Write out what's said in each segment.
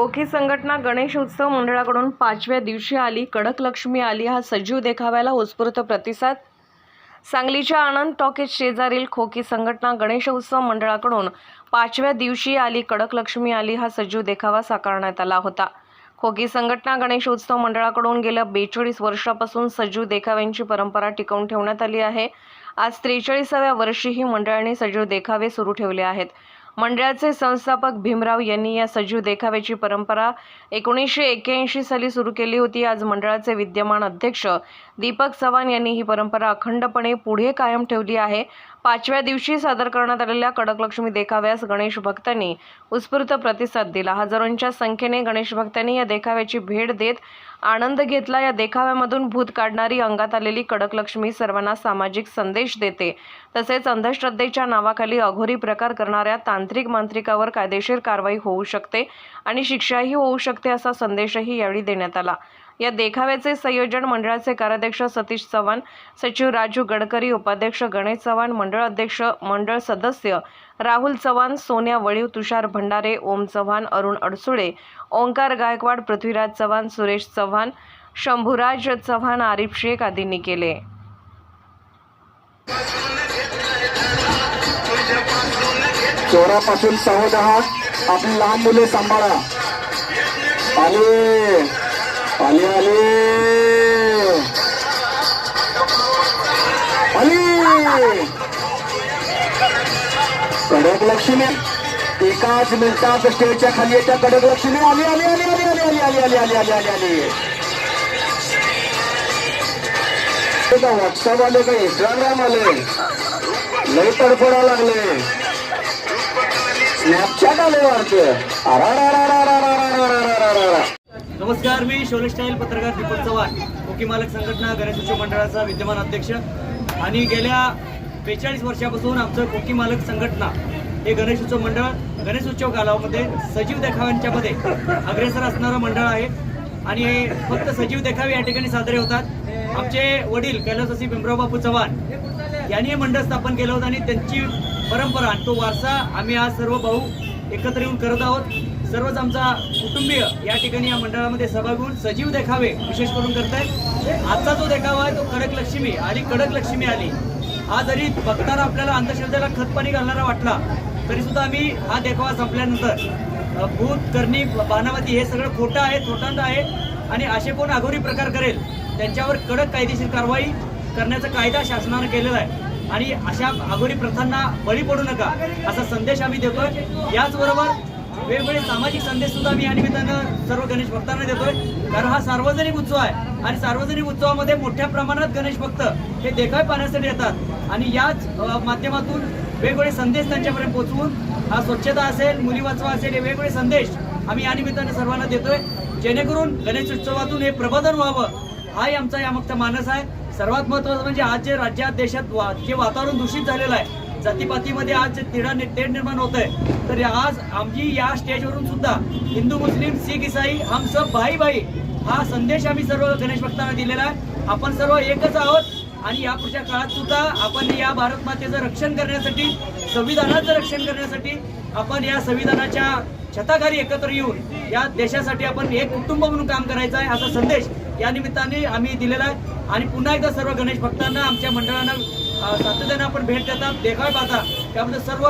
खोखी संघटना गणेश उत्सव मंडळाकडून पाचव्या दिवशी आली. कडक लक्ष्मी आली. हा सजीव देखाव्याला उत्स्फूर्त प्रतिसाद. सांगलीच्या आनंद टॉकीज शेजारील खोकी संघटना गणेश उत्सव मंडळाकडून पाचव्या दिवशी आली. कडक लक्ष्मी आली. हा सजीव देखावा साकारण्यात आला होता. खोकी संघटना गणेश उत्सव मंडळाकडून गेल्या बेचाळीस वर्षापासून सजीव देखाव्यांची परंपरा टिकवून ठेवण्यात आली आहे. आज त्रेचाळीसाव्या वर्षीही मंडळाने सजीव देखावे सुरू ठेवले आहेत. मंडळाचे संस्थापक भीमराव यांनी या सजीव देखाव्याची परंपरा एकोणीसशे एक्क्याऐंशी साली सुरू केली होती. आज मंडळाचे विद्यमान अध्यक्ष दीपक चव्हाण यांनी ही परंपरा अखंडपणे पुढे कायम ठेवली आहे. पाचव्या दिवशी सादर करण्यात आलेल्या कडकलक्ष्मी देखाव्यास गणेश भक्तांनी उत्स्फूर्त प्रतिसाद दिला. हजारोंच्या संख्येने गणेश भक्तांनी या देखाव्याची भेट देत आनंद घेतला. या देखाव्यामधून भूत काढणारी अंगात आलेली कडकलक्ष्मी सर्वांना सामाजिक संदेश देते. तसेच अंधश्रद्धेच्या नावाखाली अघोरी प्रकार करणाऱ्या तांत्रिक मांत्रिकावर कायदेशीर कारवाई होऊ शकते आणि शिक्षाही होऊ शकते असा संदेशही यावेळी देण्यात आला. या देखाव्याचे संयोजन मंडळाचे कार्याध्यक्ष सतीश चव्हाण सचिव राजू गडकरी उपाध्यक्ष गणेश चव्हाण मंडळ अध्यक्ष मंडळ सदस्य राहुल चव्हाण सोन्या वळीव तुषार भंडारे ओम चव्हाण अरुण अडसुळे ओंकार गायकवाड पृथ्वीराज चव्हाण सुरेश चव्हाण शंभूराज चव्हाण आरिफ शेख आदींनी केले. चोरापासून सावध आहात. आपली लहान मुले सांभाळा. आणि आले आले आले कडक लक्ष्मी एकाच मिनिटात स्टेजच्या खाली येत्या कडक लक्ष्मी आली आली आली आली आली आली आली आली आली आली आली आली का व्हॉट्सअप आले का इंस्टाग्राम आले लई तडफडा लागले स्नॅपचॅट आले वाटतं अरा नमस्कार मी शोले स्टाईल पत्रकार दीपक चव्हाण कोकी मालक संघटना गणेश उत्सव मंडळाचा विद्यमान अध्यक्ष. आणि गेल्या बेचाळीस वर्षापासून आमचं कोकी मालक संघटना हे गणेश उत्सव मंडळ गणेश उत्सव सजीव देखाव्यांच्या मध्ये अग्रेसर असणारं मंडळ आहे. आणि हे फक्त सजीव देखावे या ठिकाणी साजरे होतात. आमचे वडील कैलासवासी भीमराव बापू चव्हाण यांनी हे मंडळ स्थापन केलं होतं आणि त्यांची परंपरा आणि तो वारसा आम्ही आज सर्व भाऊ एकत्र येऊन करत आहोत. सर्वच आमचा कुटुंबीय या ठिकाणी या मंडळामध्ये सहभाग होऊन सजीव देखावे विशेष करून करतायत. आजचा जो देखावा आहे तो कडक लक्ष्मी आली कडक लक्ष्मी आली. हा जरी बघताना आपल्याला अंधश्रद्धेला खतपाणी घालणारा वाटला तरी सुद्धा आम्ही हा देखावा संपल्यानंतर भूत करणी बाणावती हे सगळं खोटं आहे थोटांत आहे आणि असे कोण अघोरी प्रकार करेल त्यांच्यावर कडक कायदेशीर कारवाई करण्याचा कायदा शासनानं केलेला आहे. आणि अशा अघोरी प्रथांना बळी पडू नका असा संदेश आम्ही देतोय. याचबरोबर वेगवेगळे सामाजिक संदेश सुद्धा आम्ही या निमित्तानं सर्व गणेश भक्तांना देतोय. कारण हा सार्वजनिक उत्सव आहे आणि सार्वजनिक उत्सवामध्ये मोठ्या प्रमाणात गणेश भक्त हे देखाय पाहण्यासाठी येतात. आणि याच माध्यमातून वेगवेगळे संदेश त्यांच्यापर्यंत पोहोचवून हा स्वच्छता असेल मुली वाचवा असेल हे वेगवेगळे संदेश आम्ही या निमित्ताने सर्वांना देतोय. जेणेकरून गणेश उत्सवातून हे प्रबोधन व्हावं हाही आमचा यामागचा मानस आहे. सर्वात महत्वाचं म्हणजे आज जे राज्यात देशात वा- जे वातावरण दूषित झालेलं आहे जातीपातीमध्ये आज जे तिढा तेढ निर्माण होत आहे तर आज आमची या स्टेजवरून सुद्धा हिंदू मुस्लिम शीख इसाई हम सब भाई भाई हा संदेश आम्ही सर्व गणेश भक्तांना दिलेला आहे. आपण सर्व एकच आहोत आणि यापुढच्या काळात सुद्धा आपण या भारत मातेचं रक्षण करण्यासाठी संविधानाचं रक्षण करण्यासाठी आपण या संविधानाच्या छताखाली एकत्र येऊन या देशासाठी आपण एक कुटुंब म्हणून काम करायचं आहे असा संदेश या निमित्ताने आम्ही दिलेला आहे. आणि पुन्हा एकदा सर्व गणेश भक्तांना आमच्या मंडळांना सातत्यानं आपण भेट देतात देखावे पाहता. त्याबद्दल सर्व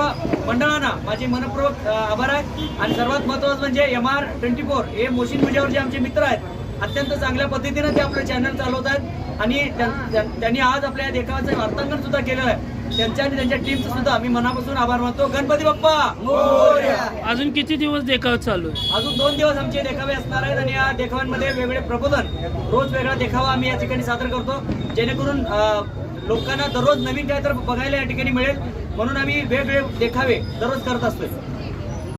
मंडळांना माझे मनपूर्वक आभार आहे. आणि सर्वात महत्त्वाचं म्हणजे एम आर ट्वेंटी फोर हे मोशीन पूजावर जे आमचे मित्र आहेत. अत्यंत चांगल्या पद्धतीनं ते आपलं चॅनल चालवत आहेत. आणि त्यां- त्यां- त्यांनी आज आपल्या या देखाव्याचं वार्तांकन सुद्धा केलेलं आहे. त्यांच्या आणि त्यांच्या टीमचं सुद्धा आम्ही मनापासून आभार मानतो. गणपती बाप्पा! मोरया. अजून किती दिवस देखाव चालू आहे? अजून दोन दिवस आमचे देखावे असणार आहेत आणि या देखाव्यांमध्ये वेगवेगळे प्रबोधन रोज वेगळा देखावा आम्ही या ठिकाणी सादर करतो. जेणेकरून लोकांना दररोज नवीन काय तर बघायला या ठिकाणी मिळेल म्हणून आम्ही वेगवेगळे देखावे दररोज करत असतोय.